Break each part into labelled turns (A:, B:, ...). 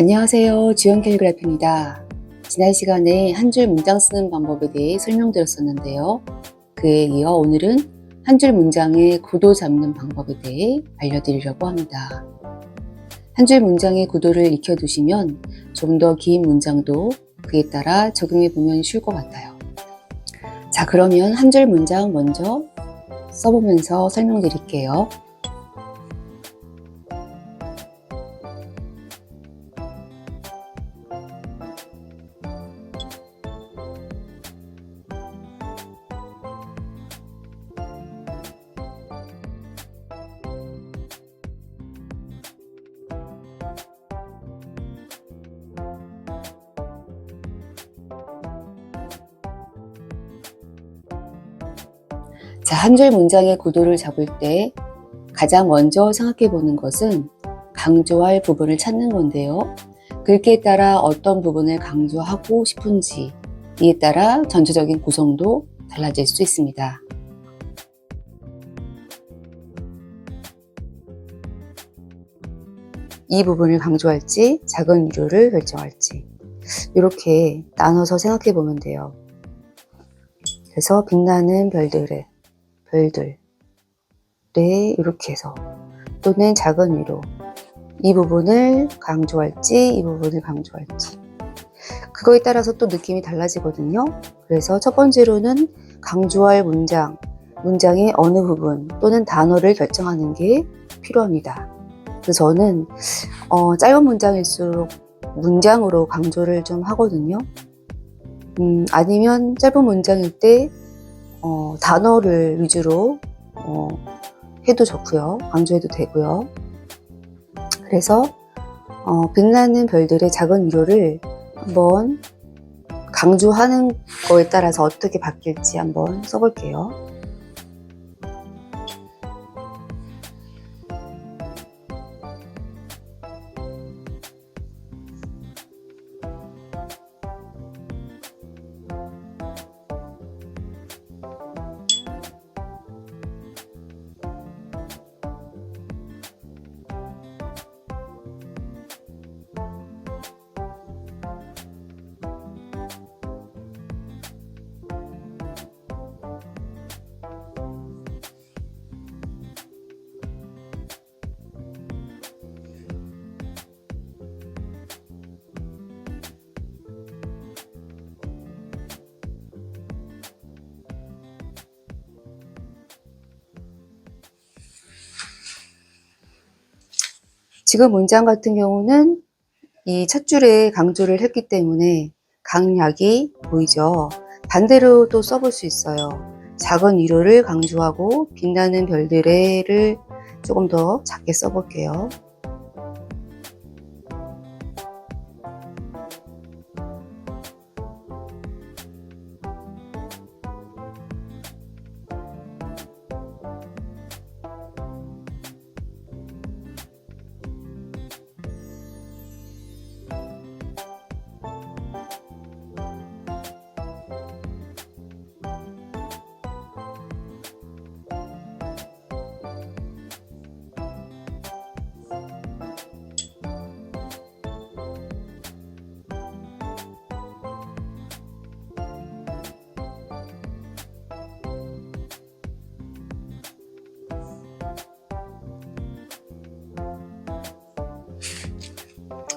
A: 안녕하세요. 주연 캘리그래피입니다. 지난 시간에 한 줄 문장 쓰는 방법에 대해 설명드렸었는데요. 그에 이어 오늘은 한 줄 문장의 구도 잡는 방법에 대해 알려드리려고 합니다. 한 줄 문장의 구도를 익혀두시면 좀 더 긴 문장도 그에 따라 적용해 보면 쉬울 것 같아요. 자, 그러면 한 줄 문장 먼저 써보면서 설명드릴게요. 자, 한 줄 문장의 구도를 잡을 때 가장 먼저 생각해 보는 것은 강조할 부분을 찾는 건데요. 글귀에 따라 어떤 부분을 강조하고 싶은지 이에 따라 전체적인 구성도 달라질 수 있습니다. 이 부분을 강조할지 작은 위로를 결정할지 이렇게 나눠서 생각해 보면 돼요. 그래서 빛나는 별들의 별들. 네 이렇게 해서. 또는 작은 위로. 이 부분을 강조할지 이 부분을 강조할지. 그거에 따라서 또 느낌이 달라지거든요. 그래서 첫 번째로는 강조할 문장 문장의 어느 부분 또는 단어를 결정하는 게 필요합니다. 그래서 저는 어, 짧은 문장일수록 문장으로 강조를 좀 하거든요. 음, 아니면 짧은 문장일 때 어, 단어를 위주로 어, 해도 좋고요. 강조해도 되고요. 그래서 어, 빛나는 별들의 작은 위로를 한번 강조하는 거에 따라서 어떻게 바뀔지 한번 써볼게요. 지금 문장 같은 경우는 이 첫 줄에 강조를 했기 때문에 강약이 보이죠. 반대로 또 써볼 수 있어요. 작은 위로를 강조하고 빛나는 별들의를 조금 더 작게 써볼게요.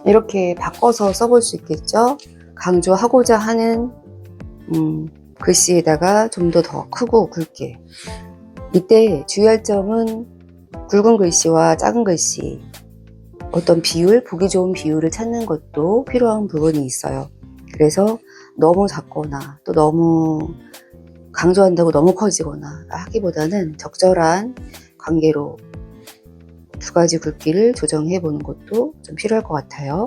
A: 이렇게 바꿔서 써볼 수 있겠죠. 강조하고자 하는 음, 글씨에다가 좀 더 더 크고 굵게. 이때 주의할 점은 굵은 글씨와 작은 글씨 어떤 비율, 보기 좋은 비율을 찾는 것도 필요한 부분이 있어요. 그래서 너무 작거나 또 너무 강조한다고 너무 커지거나 하기보다는 적절한 관계로 두 가지 굵기를 조정해 보는 것도 좀 필요할 것 같아요.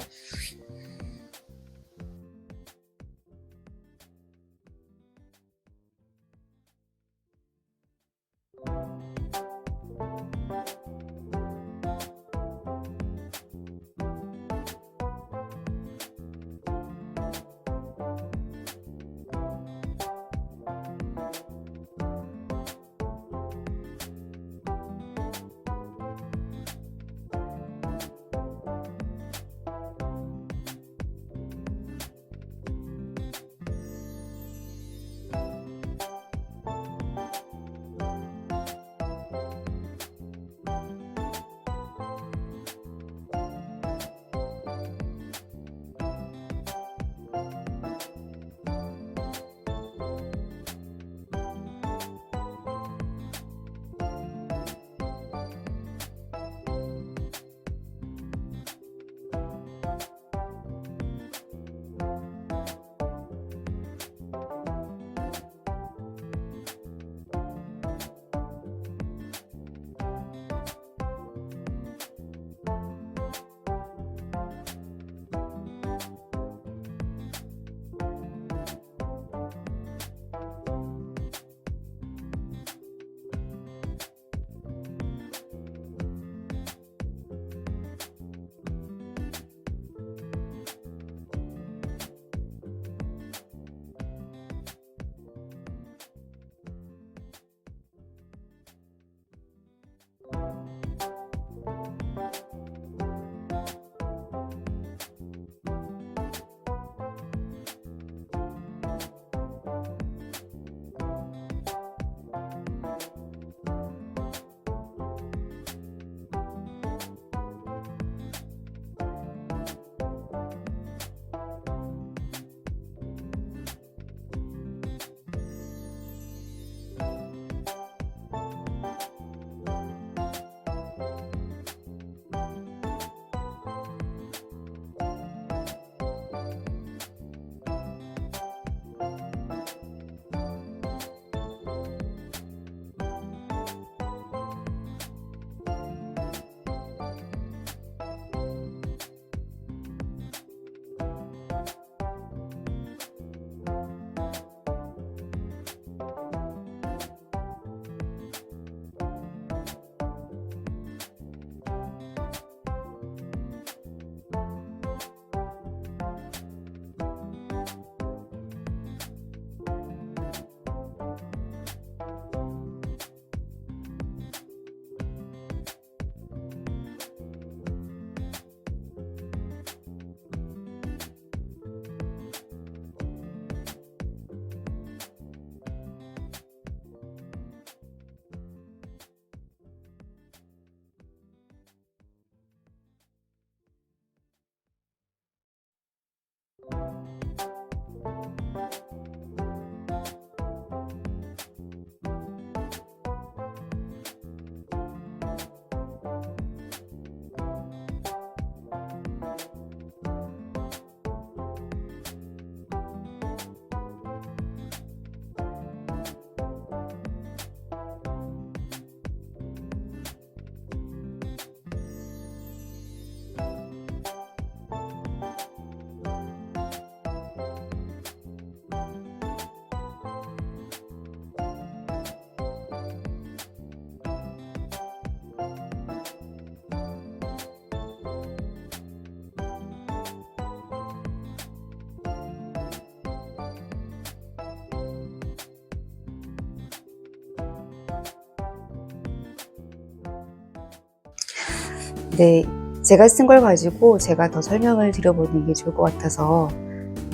A: 네, 제가 쓴 걸 가지고 제가 더 설명을 드려보는 게 좋을 것 같아서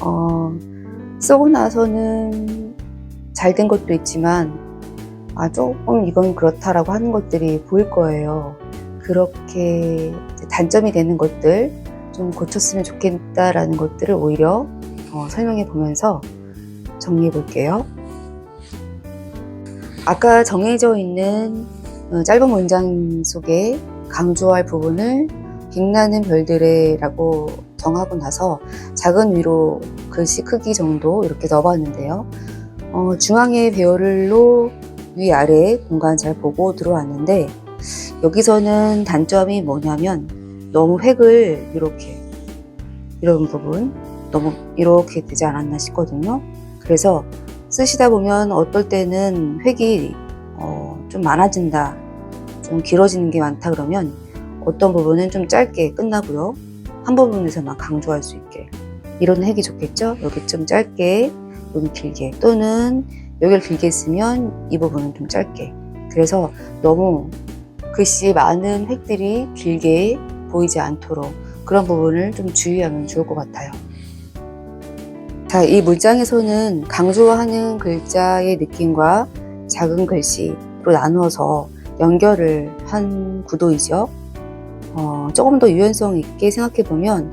A: 어, 쓰고 나서는 잘 된 것도 있지만 아 조금 이건 그렇다라고 하는 것들이 보일 거예요. 그렇게 단점이 되는 것들 좀 고쳤으면 좋겠다라는 것들을 오히려 어, 설명해 보면서 정리해 볼게요. 아까 정해져 있는 어, 짧은 문장 속에 강조할 부분을 빛나는 별들의라고 정하고 나서 작은 위로 글씨 크기 정도 이렇게 넣어봤는데요. 어, 중앙의 배열로 위아래 공간 잘 보고 들어왔는데 여기서는 단점이 뭐냐면 너무 획을 이렇게 이런 부분 너무 이렇게 되지 않았나 싶거든요. 그래서 쓰시다 보면 어떨 때는 획이 어, 좀 많아진다, 좀 길어지는 게 많다 그러면 어떤 부분은 좀 짧게 끝나고요. 한 부분에서만 강조할 수 있게. 이런 획이 좋겠죠? 여기 좀 짧게, 여기 길게. 또는 여기를 길게 쓰면 이 부분은 좀 짧게. 그래서 너무 글씨 많은 획들이 길게 보이지 않도록 그런 부분을 좀 주의하면 좋을 것 같아요. 자, 이 문장에서는 강조하는 글자의 느낌과 작은 글씨로 나누어서 연결을 한 구도이죠. 어, 조금 더 유연성 있게 생각해 보면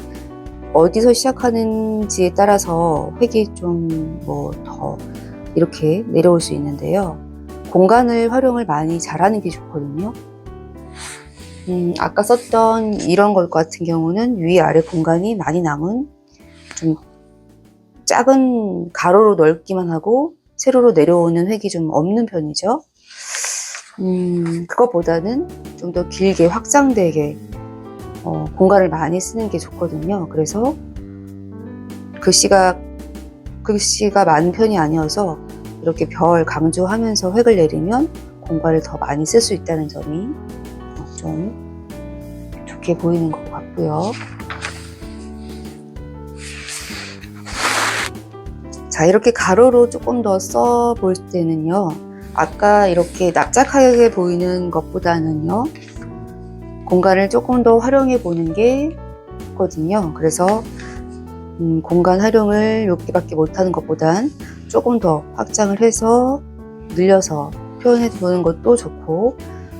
A: 어디서 시작하는지에 따라서 획이 좀 뭐 더 이렇게 내려올 수 있는데요. 공간을 활용을 많이 잘하는 게 좋거든요. 음, 아까 썼던 이런 것 같은 경우는 위 아래 공간이 많이 남은 좀 작은 가로로 넓기만 하고 세로로 내려오는 획이 좀 없는 편이죠. 음, 그것보다는 좀 더 길게 확장되게 어, 공간을 많이 쓰는 게 좋거든요. 그래서 글씨가 글씨가 많은 편이 아니어서 이렇게 별 강조하면서 획을 내리면 공간을 더 많이 쓸 수 있다는 점이 어, 좀 좋게 보이는 것 같고요. 자, 이렇게 가로로 조금 더 써 볼 때는요. 아까 이렇게 납작하게 보이는 것보다는요. 공간을 조금 더 활용해 보는 게 좋거든요. 그래서 음, 공간 활용을 이렇게밖에 못하는 것보단 조금 더 확장을 해서 늘려서 표현해 보는 것도 좋고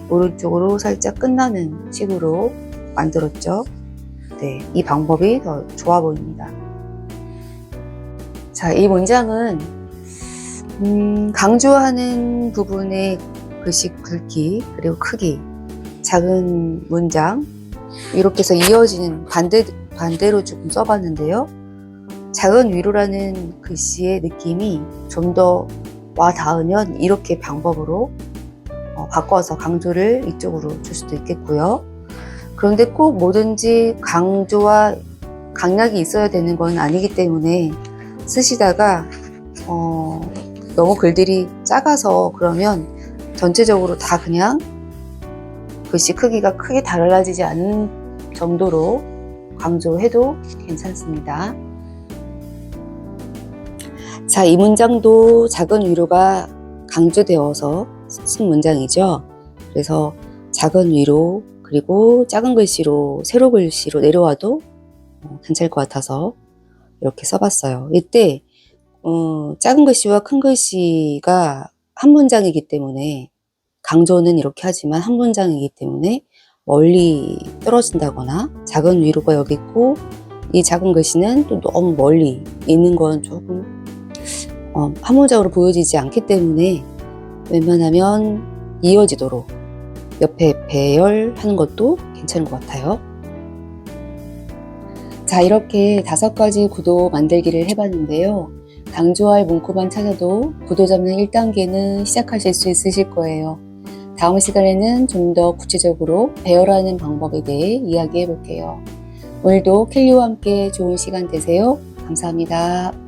A: 오른쪽으로 살짝 끝나는 식으로 만들었죠. 네, 이 방법이 더 좋아 보입니다. 자, 이 문장은 음, 강조하는 부분의 글씨 굵기 그리고 크기 작은 문장 이렇게 해서 이어지는 반대 반대로 조금 써봤는데요. 작은 위로라는 글씨의 느낌이 좀 더 와 닿으면 이렇게 방법으로 어, 바꿔서 강조를 이쪽으로 줄 수도 있겠고요. 그런데 꼭 뭐든지 강조와 강약이 있어야 되는 건 아니기 때문에 쓰시다가 어, 너무 글들이 작아서 그러면 전체적으로 다 그냥 글씨 크기가 크게 달라지지 않는 정도로 강조해도 괜찮습니다. 자, 이 문장도 작은 위로가 강조되어서 쓴 문장이죠. 그래서 작은 위로 그리고 작은 글씨로 세로 글씨로 내려와도 어, 괜찮을 것 같아서 이렇게 써봤어요. 이때 어, 작은 글씨와 큰 글씨가 한 문장이기 때문에 강조는 이렇게 하지만 한 문장이기 때문에 멀리 떨어진다거나 작은 위로가 여기 있고 이 작은 글씨는 또 너무 멀리 있는 건 조금 어, 한 문장으로 보여지지 않기 때문에 웬만하면 이어지도록 옆에 배열하는 것도 괜찮은 것 같아요. 자, 이렇게 다섯 가지 구도 만들기를 해봤는데요. 강조할 문구만 찾아도 구도 잡는 1단계는 시작하실 수 있으실 거예요. 다음 시간에는 좀 더 구체적으로 배열하는 방법에 대해 이야기해 볼게요. 오늘도 켈리와 함께 좋은 시간 되세요. 감사합니다.